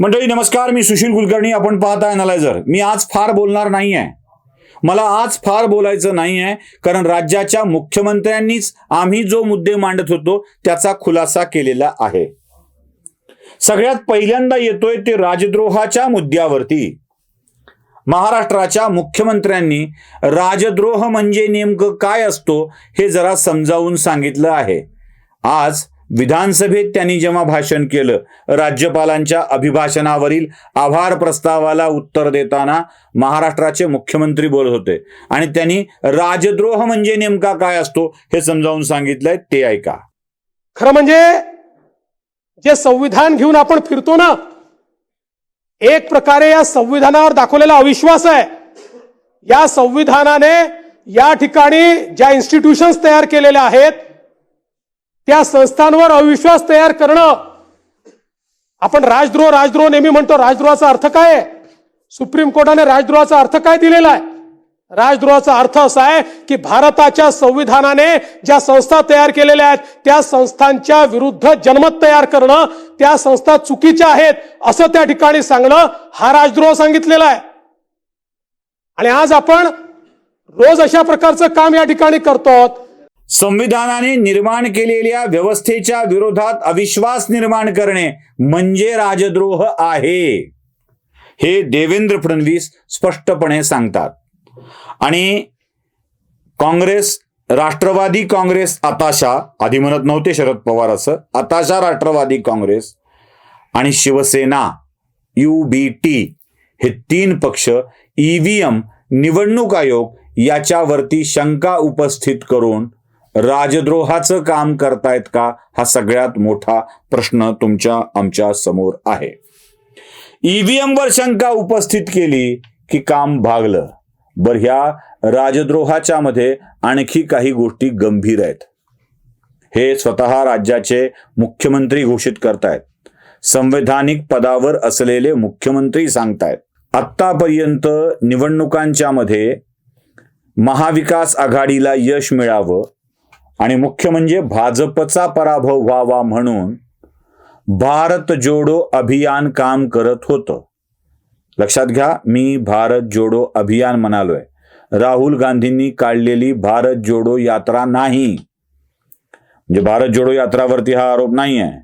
मंडळी नमस्कार मी सुशील कुलकर्णी. आपण पाहता अनालायझर मी आज फार बोलणार नाही आहे मला आज फार बोलायचं नाही आहे कारण राज्याच्या मुख्यमंत्र्यांनीच आम्ही जो मुद्दे मांडत होतो त्याचा खुलासा केलेला आहे. सगळ्यात पहिल्यांदा येतोय ते राजद्रोहाच्या मुद्द्यावरती. महाराष्ट्राच्या मुख्यमंत्र्यांनी राजद्रोह म्हणजे नेमकं काय असतो हे जरा समजावून सांगितलं आहे. आज विधानसभेत त्यांनी जेव्हा भाषण केलं राज्यपालांच्या अभिभाषणावरील आभार प्रस्तावाला उत्तर देताना महाराष्ट्राचे मुख्यमंत्री बोलत होते. आणि त्यांनी राजद्रोह म्हणजे नेमका काय असतो हे समजावून सांगितलंय ते ऐका. खरं म्हणजे जे संविधान घेऊन आपण फिरतो ना एक प्रकारे या संविधानावर दाखवलेला अविश्वास आहे. या संविधानाने या ठिकाणी ज्या इन्स्टिट्यूशन्स तयार केलेल्या आहेत त्या संस्थांवर अविश्वास तयार करणं. आपण राजद्रोह राजद्रोह नेहमी म्हणतो. राजद्रोहाचा अर्थ काय आहे? सुप्रीम कोर्टाने राजद्रोहाचा अर्थ काय दिलेला आहे? राजद्रोहाचा अर्थ असा आहे की भारताच्या संविधानाने ज्या संस्था तयार केलेल्या आहेत त्या संस्थांच्या विरुद्ध जनमत तयार करणं त्या संस्था चुकीच्या आहेत असं त्या ठिकाणी सांगणं हा राजद्रोह सांगितलेला आहे. आणि आज आपण रोज अशा प्रकारचं काम या ठिकाणी करतो संविधानाने निर्माण केलेल्या व्यवस्थेच्या विरोधात अविश्वास निर्माण करणे म्हणजे राजद्रोह आहे. हे देवेंद्र फडणवीस स्पष्टपणे सांगतात. आणि काँग्रेस राष्ट्रवादी काँग्रेस आताशा आधी म्हणत नव्हते शरद पवार असं आताशा राष्ट्रवादी काँग्रेस आणि शिवसेना यू बी टी हे तीन पक्ष ईव्हीएम निवडणूक आयोग याच्यावरती शंका उपस्थित करून राजद्रोहाचं काम करतायत का? हा सगळ्यात मोठा प्रश्न तुमच्या आमच्यासमोर आहे. ईव्हीएम वर शंका उपस्थित केली की काम भागलं. बर ह्या राजद्रोहाच्या मध्ये आणखी काही गोष्टी गंभीर आहेत. हे स्वतः राज्याचे मुख्यमंत्री घोषित करतायत. संवैधानिक पदावर असलेले मुख्यमंत्री सांगतायत. आत्तापर्यंत निवडणुकांच्या मध्ये महाविकास आघाडीला यश मिळावं आणि मुख्य म्हणजे भाजपचा पराभव व्हावा म्हणून भारत जोडो अभियान काम करत होतं. लक्षात घ्या मी भारत जोडो अभियान म्हणालोय. राहुल गांधींनी काढलेली भारत जोडो यात्रा नाही. म्हणजे भारत जोडो यात्रावरती हा आरोप नाही आहे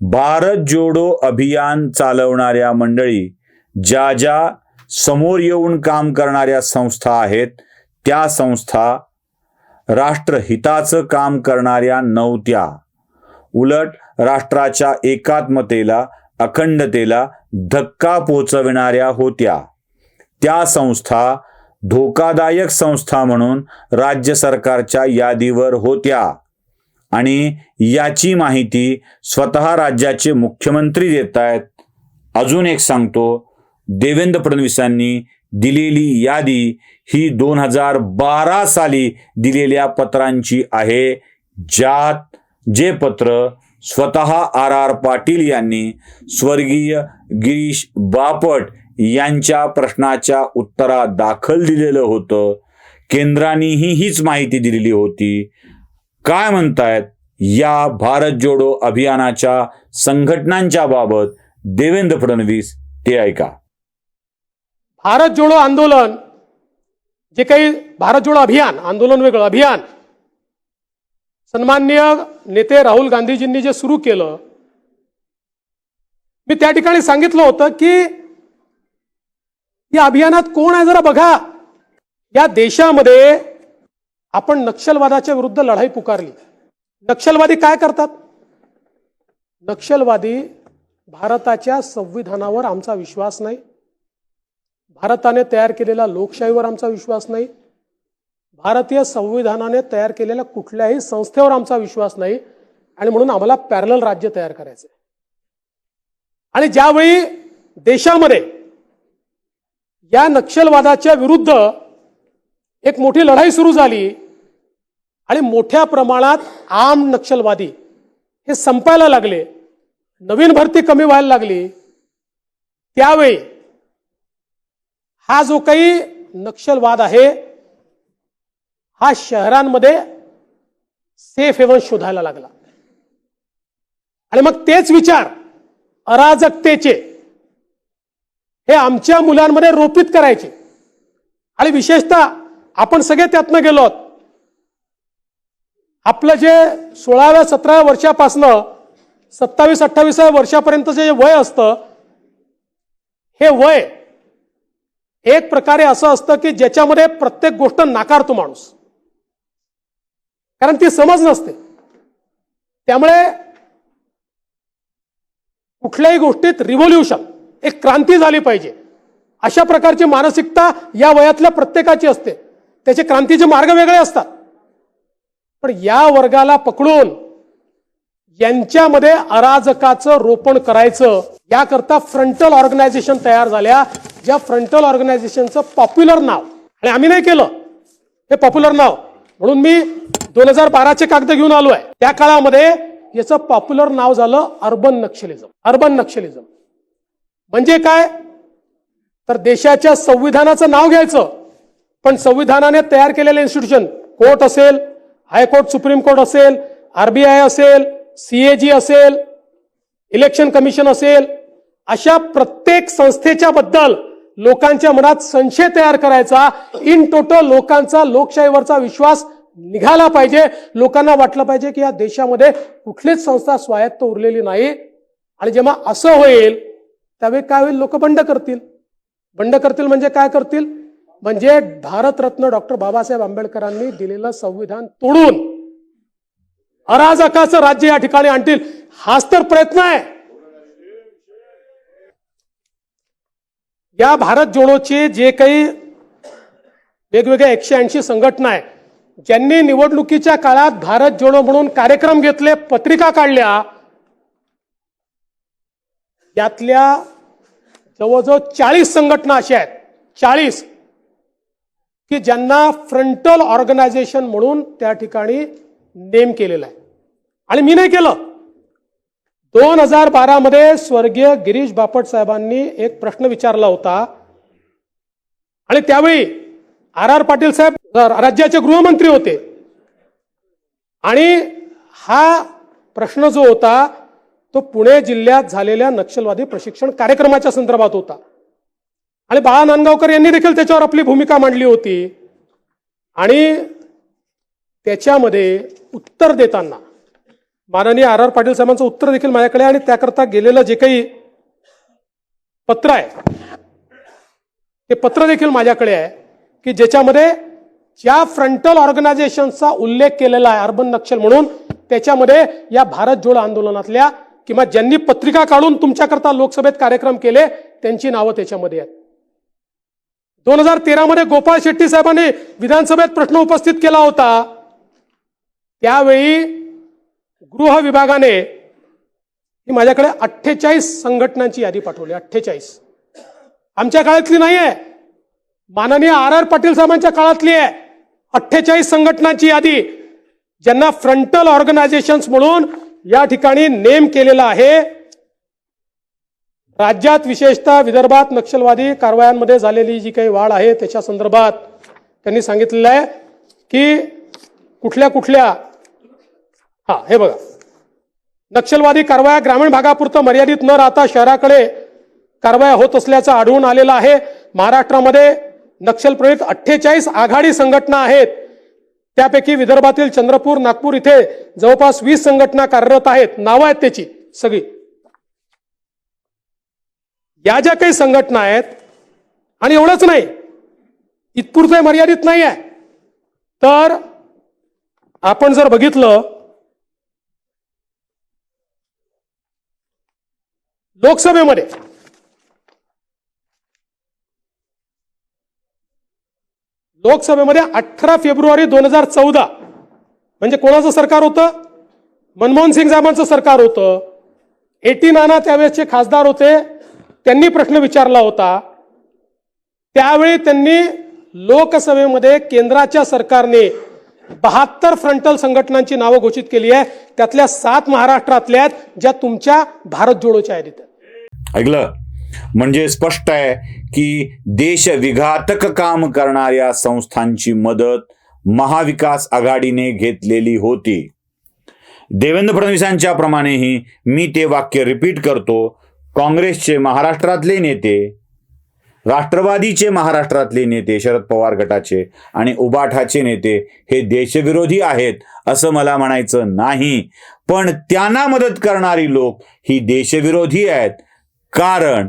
भारत जोडो अभियान चालवणाऱ्या मंडळी ज्या ज्या समोर येऊन काम करणाऱ्या संस्था आहेत त्या संस्था राष्ट्रहिताचं काम करणाऱ्या नव्हत्या उलट राष्ट्राच्या एकात्मतेला अखंडतेला धक्का पोचविणाऱ्या होत्या. त्या संस्था धोकादायक संस्था म्हणून राज्य सरकारच्या यादीवर होत्या. आणि याची माहिती स्वतः राज्याचे मुख्यमंत्री देत आहेत. अजून एक सांगतो देवेंद्र फडणवीसांनी दिलेली यादी ही दोन हजार बारा साली दिलेल्या पत्रांची आहे ज्यात जे पत्र स्वतः आर आर पाटील यांनी स्वर्गीय गिरीश बापट यांच्या प्रश्नाच्या उत्तरात दाखल दिलेलं होतं. केंद्रानेही हीच माहिती दिलेली होती. काय म्हणतायत? या भारत जोडो अभियानाच्या संघटनांच्या बाबत देवेंद्र फडणवीस ते ऐका. भारत जोडो आंदोलन जे काही भारत जोडो अभियान आंदोलन वेगळं अभियान. सन्माननीय नेते राहुल गांधीजींनी जे सुरू केलं मी त्या ठिकाणी सांगितलं होतं की या अभियानात कोण आहे जरा बघा. या देशामध्ये आपण नक्षलवादाच्या विरुद्ध लढाई पुकारली. नक्षलवादी काय करतात? नक्षलवादी भारताच्या संविधानावर आमचा विश्वास नाही. भारताने तयार केलेला लोकशाहीवर आमचा विश्वास नाही. भारतीय संविधानाने तयार केलेल्या कुठल्याही संस्थेवर आमचा विश्वास नाही. आणि म्हणून आम्हाला पॅरल राज्य तयार करायचं आणि ज्यावेळी देशामध्ये या नक्षलवादाच्या विरुद्ध एक मोठी लढाई सुरू झाली आणि मोठ्या प्रमाणात आम नक्षलवादी हे संपायला लागले नवीन भरती कमी व्हायला लागली त्यावेळी हा जो काही नक्षलवाद आहे हा शहरांमध्ये सेफ हेवन शोधायला लागला आणि मग तेच विचार अराजकतेचे हे आमच्या मुलांमध्ये रोपित करायचे आणि विशेषतः आपण सगळे त्यातनं गेलो आहोत. आपलं जे सोळाव्या सतराव्या वर्षापासनं सत्तावीस अठ्ठावीसाव्या वर्षापर्यंतचं जे वय असतं हे वय एक प्रकारे असं असतं की ज्याच्यामध्ये प्रत्येक गोष्ट नाकारतो माणूस. कारण ती समज नसते. त्यामुळे कुठल्याही गोष्टीत रिव्होल्युशन एक क्रांती झाली पाहिजे. अशा प्रकारची मानसिकता या वयातल्या प्रत्येकाची असते. त्याचे क्रांतीचे मार्ग वेगळे असतात. पण या वर्गाला पकडून यांच्यामध्ये अराजकाचं रोपण करायचं याकरता फ्रंटल ऑर्गनायझेशन तयार झाल्या ज्या फ्रंटल ऑर्गनायझेशनचं पॉप्युलर नाव आणि आम्ही नाही केलं हे पॉप्युलर नाव. म्हणून मी दोन हजार बाराचे कागद घेऊन आलो आहे त्या काळामध्ये याचं पॉप्युलर नाव झालं अर्बन नक्षलिझम अर्बन नक्षलिझम म्हणजे काय? तर देशाच्या संविधानाचं नाव घ्यायचं. पण संविधानाने तयार केलेले इन्स्टिट्यूशन कोर्ट असेल हायकोर्ट सुप्रीम कोर्ट असेल आरबीआय असेल सीएजी असेल इलेक्शन कमिशन असेल अशा प्रत्येक संस्थेच्या बद्दल लोकांच्या मनात संशय तयार करायचा. इन टोटल लोकांचा लोकशाहीवरचा विश्वास निघाला पाहिजे. लोकांना वाटलं पाहिजे की या देशामध्ये कुठलीच संस्था स्वायत्त उरलेली नाही. आणि जेव्हा असं होईल त्यावेळी काय होईल? लोक बंड करतील. बंड करतील म्हणजे काय करतील? म्हणजे भारतरत्न डॉक्टर बाबासाहेब आंबेडकरांनी दिलेलं संविधान तोडून अराजकाचं राज्य या ठिकाणी आणतील. हाच तर प्रयत्न आहे. या भारत जोडोचे जे काही वेगवेगळ्या एकशे ऐंशी संघटना आहे ज्यांनी निवडणुकीच्या काळात भारत जोडो म्हणून कार्यक्रम घेतले पत्रिका काढल्या यातल्या जवळजवळ चाळीस संघटना अशा आहेत. चाळीस. की ज्यांना फ्रंटल ऑर्गनायझेशन म्हणून त्या ठिकाणी नेम केलेला आहे. आणि मी नाही केलं. दोन हजार बारामध्ये स्वर्गीय गिरीश बापट साहेबांनी एक प्रश्न विचारला होता. आणि त्यावेळी आर आर पाटील साहेब राज्याचे गृहमंत्री होते. आणि हा प्रश्न जो होता तो पुणे जिल्ह्यात झालेल्या नक्षलवादी प्रशिक्षण कार्यक्रमाच्या संदर्भात होता. आणि बाळा नांदगावकर यांनी देखील त्याच्यावर आपली भूमिका मांडली होती. आणि त्याच्यामध्ये उत्तर देताना माननीय आर आर पाटील साहेबांचं उत्तर देखील माझ्याकडे आणि त्याकरता गेलेलं जे काही पत्र आहे ते पत्र देखील माझ्याकडे आहे की ज्याच्यामध्ये ज्या फ्रंटल ऑर्गनायझेशनचा उल्लेख केलेला आहे अर्बन नक्षल म्हणून. त्याच्यामध्ये या भारत जोड आंदोलनातल्या किंवा ज्यांनी पत्रिका काढून तुमच्याकरता लोकसभेत कार्यक्रम केले त्यांची नावं त्याच्यामध्ये आहेत. दोन हजार तेरामध्ये गोपाळ शेट्टी साहेबांनी विधानसभेत प्रश्न उपस्थित केला होता. त्यावेळी गृह विभागाने ही माझ्याकडे अठ्ठेचाळीस संघटनांची यादी पाठवली अठ्ठेचाळीस. आमच्या काळातली नाही आहे माननीय आर आर पाटील साहेबांच्या काळातली आहे. अठ्ठेचाळीस संघटनांची यादी ज्यांना फ्रंटल ऑर्गनायझेशन्स म्हणून या ठिकाणी नेम केलेला आहे. राज्यात विशेषतः विदर्भात नक्षलवादी कारवायांमध्ये झालेली जी काही वाढ आहे त्याच्या संदर्भात त्यांनी सांगितलेलं आहे की कुठल्या कुठल्या हा हे बघा. नक्षलवादी कारवाया ग्रामीण भागापुरतं मर्यादित न राहता शहराकडे कारवाया होत असल्याचं आढळून आलेलं आहे. महाराष्ट्रामध्ये नक्षलप्रेरित अठ्ठेचाळीस आघाडी संघटना आहेत. त्यापैकी विदर्भातील चंद्रपूर नागपूर इथे जवळपास वीस संघटना कार्यरत आहेत. नावं आहेत त्याची सगळी. या ज्या काही संघटना आहेत आणि एवढंच नाही इतपुरतं मर्यादित नाही आहे तर आपण जर बघितलं लोकसभेमध्ये. लोकसभेमध्ये अठरा फेब्रुवारी दोन हजार चौदा. म्हणजे कोणाचं सरकार होतं? मनमोहन सिंग साहेबांचं सरकार होतं. एटी नाना त्यावेळेसचे खासदार होते. त्यांनी प्रश्न विचारला होता. त्यावेळी त्यांनी लोकसभेमध्ये केंद्राच्या सरकारने बहात्तर फ्रंटल संघटनांची नावं घोषित केली आहे त्यातल्या सात महाराष्ट्रातल्या आहेत ज्या तुमच्या भारत जोडोच्या आहेत ऐकलं? म्हणजे स्पष्ट आहे की देश विघातक काम करणाऱ्या संस्थांची मदत महाविकास आघाडीने घेतलेली होती. देवेंद्र फडणवीसांच्या प्रमाणेही मी ते वाक्य रिपीट करतो. काँग्रेसचे महाराष्ट्रातले नेते राष्ट्रवादीचे महाराष्ट्रातले नेते शरद पवार गटाचे आणि उबाठाचे नेते हे देशविरोधी आहेत असं मला म्हणायचं नाही. पण त्यांना मदत करणारी लोक ही देशविरोधी आहेत. कारण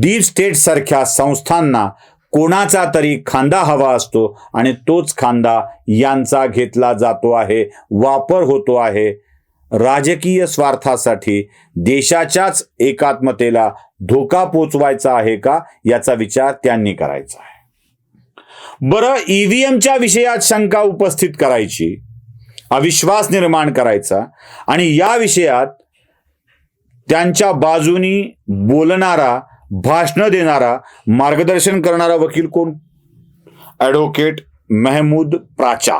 डीप स्टेट सारख्या संस्थांना कोणाचा तरी खांदा हवा असतो आणि तोच खांदा यांचा घेतला जातो आहे वापर होतो आहे. राजकीय स्वार्थासाठी देशाच्याच एकात्मतेला धोका पोचवायचा आहे का याचा विचार त्यांनी करायचा आहे. बरं ईव्हीएमच्या विषयात शंका उपस्थित करायची अविश्वास निर्माण करायचा आणि या विषयात त्यांच्या बाजूनी बोलणारा भाषण देणारा मार्गदर्शन करणारा वकील कोण? ॲडव्होकेट महमूद प्राचा.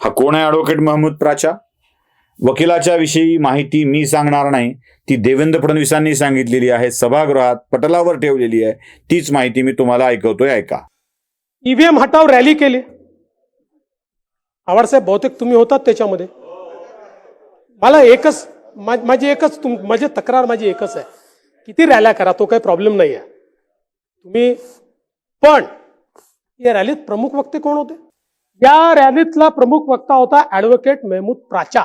हा कोण आहे ॲडव्होकेट महमूद प्राचा? वकिलाच्या विषयी माहिती मी सांगणार नाही. ती देवेंद्र फडणवीसांनी सांगितलेली आहे. सभागृहात पटलावर ठेवलेली आहे. तीच माहिती मी तुम्हाला ऐकवतोय. ऐका. ईव्हीएम हटाव रॅली केली. आवाडसाहेब बहुतेक तुम्ही होतात त्याच्यामध्ये. मला एकच माझी एकच तुम माझी तक्रार माझी एकच आहे. किती रॅल्या करा तो काही प्रॉब्लेम नाही आहे तुम्ही पण या रॅलीत प्रमुख वक्ते कोण होते? या रॅलीतला प्रमुख वक्ता होता ऍडव्होकेट मेहमूद प्राचा.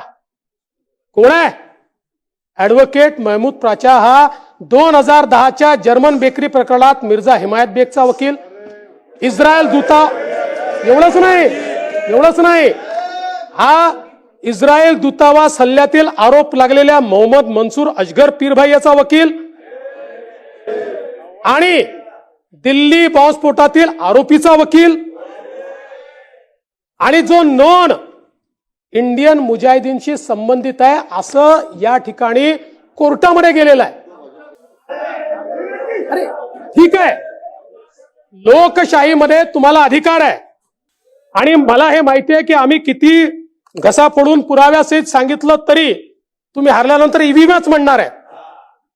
कोण आहे? ॲडव्होकेट महमूद प्राचा हा दोन हजार दहाच्या जर्मन बेकरी प्रकरणात मिर्झा हिमायत बेगचा वकील. इस्रायल दूता एवढंच नाही एवढंच नाही. हा इस्रायल दूतावास हल्ल्यातील आरोप लागलेल्या मोहम्मद मनसूर अजगर पीरभाई याचा वकील. आणि दिल्ली बॉम्बस्फोटातील आरोपीचा वकील. आणि जो नॉन इंडियन मुजाहिदीनशी संबंधित आहे. असं या ठिकाणी कोर्टामध्ये गेलेलं आहे. अरे ठीक आहे. लोकशाहीमध्ये तुम्हाला अधिकार आहे. आणि मला हे माहिती आहे की आम्ही किती घसा पडून पुराव्यासहित सांगितलं तरी तुम्ही हरल्यानंतर ईव्हीएमच म्हणणार आहे.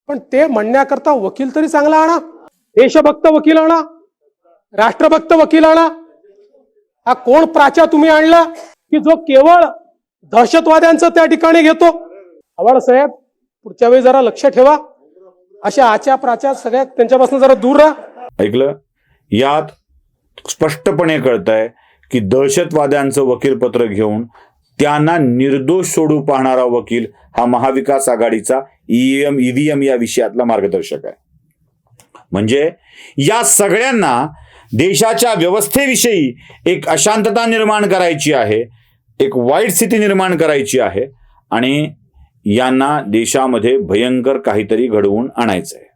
पण ते म्हणण्याकरता वकील तरी चांगला आणा. देशभक्त वकील आणा. राष्ट्रभक्त वकील आणा. हा कोण प्राचा तुम्ही आणला? की जो केवळ दहशतवाद्यांचं त्या ठिकाणी घेतो. आव्हाड साहेब पुढच्या वेळी जरा लक्ष ठेवा. अशा आच्या प्राच्या सगळ्या त्यांच्यापासून जरा दूर राहा. ऐकलं? यात स्पष्टपणे कळत आहे की दहशतवाद्यांचं वकीलपत्र घेऊन त्यांना निर्दोष सोडू पाहणारा वकील हा महाविकास आघाडीचा ईएम ईव्हीएम या विषयातला मार्गदर्शक आहे. म्हणजे या सगळ्यांना देशाच्या व्यवस्थेविषयी एक अशांतता निर्माण करायची आहे एक वाईट स्थिती निर्माण करायची आहे आणि यांना देशामध्ये भयंकर काहीतरी घडवून आणायचं आहे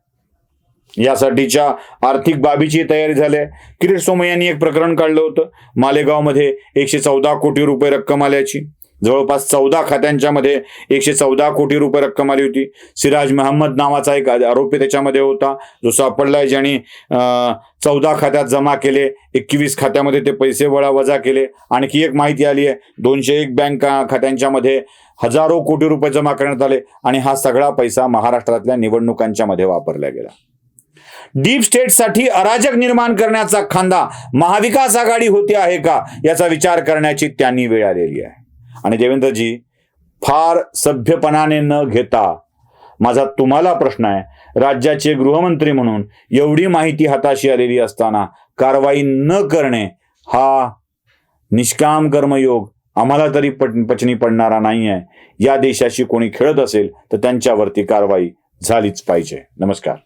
यासाठीच्या आर्थिक बाबीची तयारी झाली आहे. किरीट सोमय्या यांनी एक प्रकरण काढलं होतं. मालेगावमध्ये एकशे चौदा कोटी रुपये रक्कम आल्याची. जवळपास चौदा खात्यांच्या मध्ये एकशे चौदा कोटी रुपये रक्कम आली होती. सिराज महम्मद नावाचा एक आरोपी त्याच्यामध्ये होता. जो सापडलाय ज्यांनी चौदा खात्यात जमा केले एकवीस खात्यामध्ये ते पैसे वळा वजा केले. आणखी एक माहिती आली आहे दोनशे एक बँक खात्यांच्या मध्ये हजारो कोटी रुपये जमा करण्यात आले आणि हा सगळा पैसा महाराष्ट्रातल्या निवडणुकांच्या मध्ये वापरला गेला. डीप स्टेटसाठी अराजक निर्माण करण्याचा खांदा महाविकास आघाडी होती आहे का? याचा विचार करण्याची त्यांनी वेळ आलेली आहे. आणि देवेंद्रजी फार सभ्यपणाने न घेता माझा तुम्हाला प्रश्न आहे राज्याचे गृहमंत्री म्हणून एवढी माहिती हाताशी आलेली असताना कारवाई न करणे हा निष्काम कर्मयोग आम्हाला तरी पट पचनी पडणारा नाही आहे या देशाशी कोणी खेळत असेल तर त्यांच्यावरती कारवाई झालीच पाहिजे. नमस्कार.